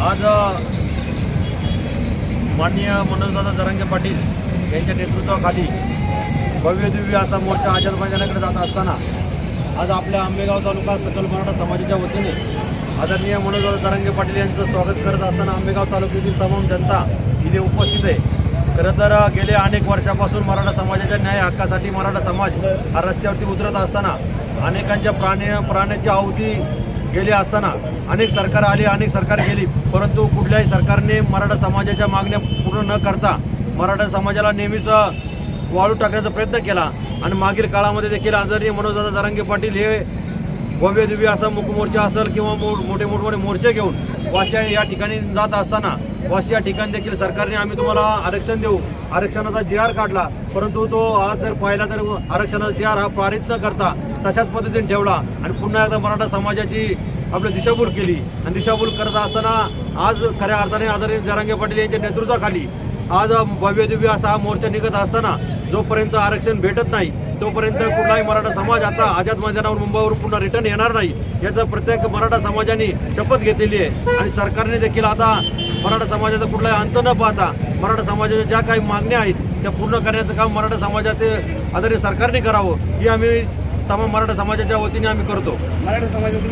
आज माननीय मनोजदादा जरांगे पाटील यांच्या नेतृत्वाखाली भव्य दिव्य असा मोर्चा आझाद मैदानाकडे जात असताना आज आपल्या आंबेगाव तालुका सकल मराठा समाजाच्या वतीने आदरणीय मनोजदादा जरांगे पाटील यांचं स्वागत करत असताना आंबेगाव तालुक्यातील तमाम जनता इथे उपस्थित आहे. खरं तर गेल्या अनेक वर्षापासून मराठा समाजाच्या न्याय हक्कासाठी मराठा समाज हा रस्त्यावरती उतरत असताना अनेकांच्या प्राणी प्राण्याची आहुती गेले असताना अनेक सरकार आली अनेक सरकार गेली. परंतु कुठल्याही सरकारने मराठा समाजाच्या मागण्या पूर्ण न करता मराठा समाजाला नेहमीच वाळू टाकण्याचा प्रयत्न केला. आणि मागील काळामध्ये देखील आदरणीय मनोजदादा जरांगे पाटील हे भव्य दिव्य असा मुकमोर्चा असेल किंवा मोठे मोठमोठे मोर्चे घेऊन वाशिया या ठिकाणी जात असताना वाशी या ठिकाणी देखील सरकारने आम्ही तुम्हाला आरक्षण देऊ. आरक्षणाचा जी आर काढला. परंतु तो आज जर पाहिला तर आरक्षणाचा जी आर हा पारित न करता तशाच पद्धतीने ठेवला. आणि पुन्हा एकदा मराठा समाजाची आपली दिशाभूल केली. आणि दिशाभूल करत असताना आज खऱ्या अर्थाने आदरणीय जरांगे पाटील यांच्या नेतृत्वाखाली आज भव्य दिव्य असा हा मोर्चा निघत असताना जोपर्यंत आरक्षण भेटत नाही तोपर्यंत कुठलाही मराठा समाज आता आझाद मैदानावर मुंबईवर पुन्हा रिटर्न येणार नाही. याचा प्रत्येक मराठा समाजाने शपथ घेतलेली आहे. आणि सरकारने देखील आता मराठा समाजाचा कुठलाही अंत न पाहता मराठा समाजाच्या ज्या काही मागण्या आहेत त्या पूर्ण करण्याचं काम मराठा समाजाचे आदरणीय सरकारने करावं. ही आम्ही तमाम मराठा समाजाच्या वतीने आम्ही करतो. मराठा समाजात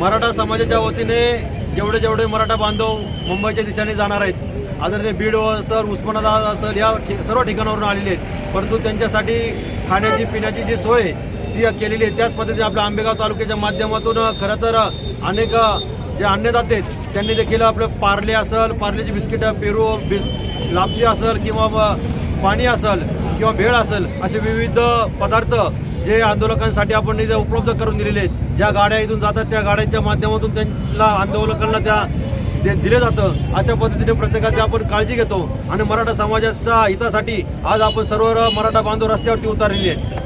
मराठा समाजाच्या वतीने जेवढे जेवढे मराठा बांधव मुंबईच्या दिशेने जाणार आहेत आदरणीय बीड असेल उस्मानाबाद असेल या सर्व ठिकाणावरून आलेले आहेत परंतु त्यांच्यासाठी खाण्याची पिण्याची जी सोय ती केलेली आहे त्याच पद्धतीने आपल्या आंबेगाव तालुक्याच्या माध्यमातून खरं तर अनेक जे अन्नदाते आहेत त्यांनी देखील आपलं पार्ले असेल पार्लेची बिस्किटं पेरू बिस लापशी असेल किंवा पाणी असेल किंवा भेळ असेल असे विविध पदार्थ जे आंदोलकांसाठी आपण इथे उपलब्ध करून दिलेले आहेत. ज्या गाड्या इथून जातात त्या गाड्यांच्या माध्यमातून त्यांना आंदोलकांना त्या दे- दिलं जातं. अशा पद्धतीने प्रत्येकाची आपण काळजी घेतो. आणि मराठा समाजाच्या हितासाठी आज आपण सर्व मराठा बांधव रस्त्यावरती उतारलेले आहेत.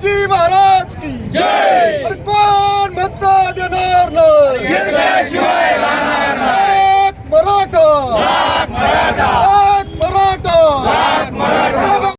আজিব